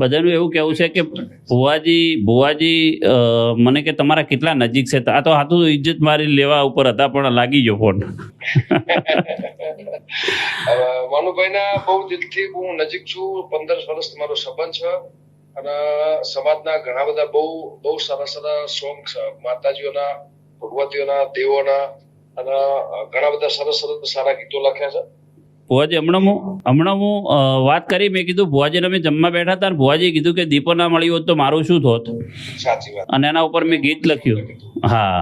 બધાનું એવું કેવું છે કે ભુવાજી ભુવાજી મને કે તમારા કેટલા નજીક છે? આ તો હાથું ઇજ્જત મારી લેવા ઉપર હતા પણ લાગી ગયો ફોન મનુભાઈના બહુ દિલથી હું નજીક છું પંદર વર્ષ મારો સંબંધ છે અને સમાજના ઘણા બધા બહુ બહુ સારા સારા સોંગ છે માતાજીઓના ભગવતીઓના દેવોના અને ઘણા બધા સરસ સરસ સારા ગીતો લખ્યા છે. ભુવાજી હમણાં હું હમણાં હું વાત કરી મેં કીધું ભુવાજીને અમે જમવા બેઠા હતા અને ભુવાજીએ કીધું કે દીપો ના મળ્યું હોત તો મારું શું થોત? અને એના ઉપર મેં ગીત લખ્યું. હા.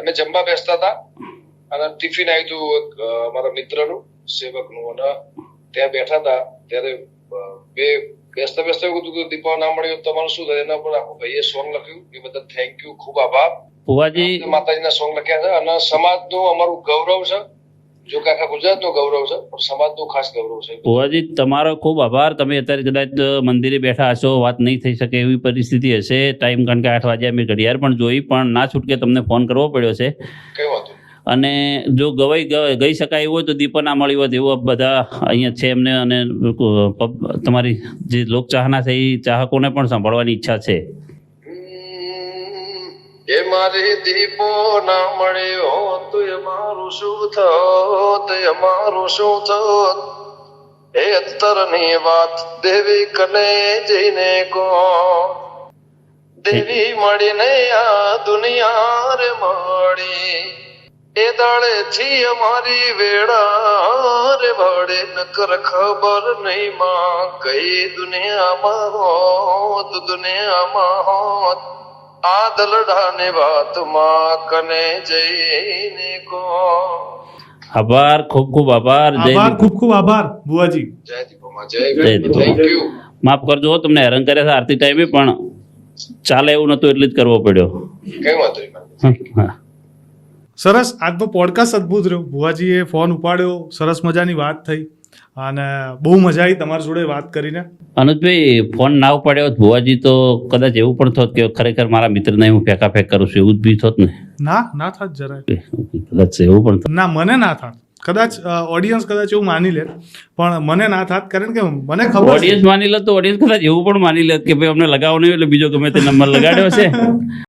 અમે જમવા બેસતા હતા અને ટિફિન આવ્યું હતું અમારા મિત્રનું સેવકનું અને ત્યાં બેઠા હતા ત્યારે બે બેસતા બેસતા એવું કીધું કે દીપો ના મળ્યો તમારું શું થાય? એના પર આખું ભાઈએ સોંગ લખ્યું. એ બધા થેન્ક યુ ખૂબ આભાર. ભુવાજી માતાજીના સોંગ લખ્યા છે. અને સમાજનું અમારું ગૌરવ છે. જો કે આખા ગુજરાતનું ગૌરવ છે પણ સમાજનું ખાસ ગૌરવ છે. ભુવાજી તમારો ખૂબ આભાર. તમે અત્યારે કદાચ મંદિરે બેઠા હશો વાત નહીં થઈ શકે એવી પરિસ્થિતિ હશે. ટાઈમ કારણ કે આઠ વાગ્યા મેં ઘડિયાળ પણ જોઈ પણ ના છૂટકે તમને ફોન કરવો પડ્યો છે. કઈ વાંધો અને જો ગવાઈ ગઈ શકાય એવું હોય તો દીપો ના મળી હોત એવું બધા અહીંયા છે એમને અને તમારી જે લોક ચાહના છે એ ચાહકોને પણ સાંભળવાની ઈચ્છા છે. એ મારે દીપો ના મળ્યો. તો એ મારું શું થત, એ મારું શું થત? એ અત્તરની વાત દેવી કને જઈને કો? દેવી મળીને આ દુનિયા રે મળી. એ દાડે થી અમારી વેળા રે વડે નકર ખબર નહીં માં કઈ દુનિયામાં હોત દુનિયામાં હોત. આ દલડાને વાતમાં કને જઈને કો. આભાર ખૂબ ખૂબ આભાર. જય આભાર ખૂબ ખૂબ આભાર બુઆજી જય દીપોમાં જય જય થેન્ક યુ માફ કરજો તમને હેરાન કર્યા છે આરતી ટાઈમે પણ ચાલે એવું નતું એટલે જ કરવો પડ્યો. કઈ વાંધો હા. સરસ આજનો પોડકાસ્ટ અદ્ભુત રહ્યો. ભુવાજીએ ફોન ઉપાડ્યો. સરસ મજાની વાત થઈ. અને બહુ મજા આવી તમારી જોડે વાત કરીને. અનુજભાઈ ફોન ના ઉપાડ્યો હોત ભુવાજી તો કદાચ એવું પણ થોત કે ખરેખર મારા મિત્રને હું ફેંકા ફેંક કરું છું એવું જ બી થોત ને? ના ના થાત જરાય. કદાચ એવું પણ ના મને ના થાત. કદાચ ઓડિયન્સ કદાચ એવું માની લે પણ મને ના થાત. કારણ કે મને ખબર ઓડિયન્સ માની લે તો ઓડિયન્સ કદાચ એવું પણ માની લે કે ભાઈ અમને લગાવો નહીં એટલે બીજો ગમે તે નંબર લગાડ્યો છે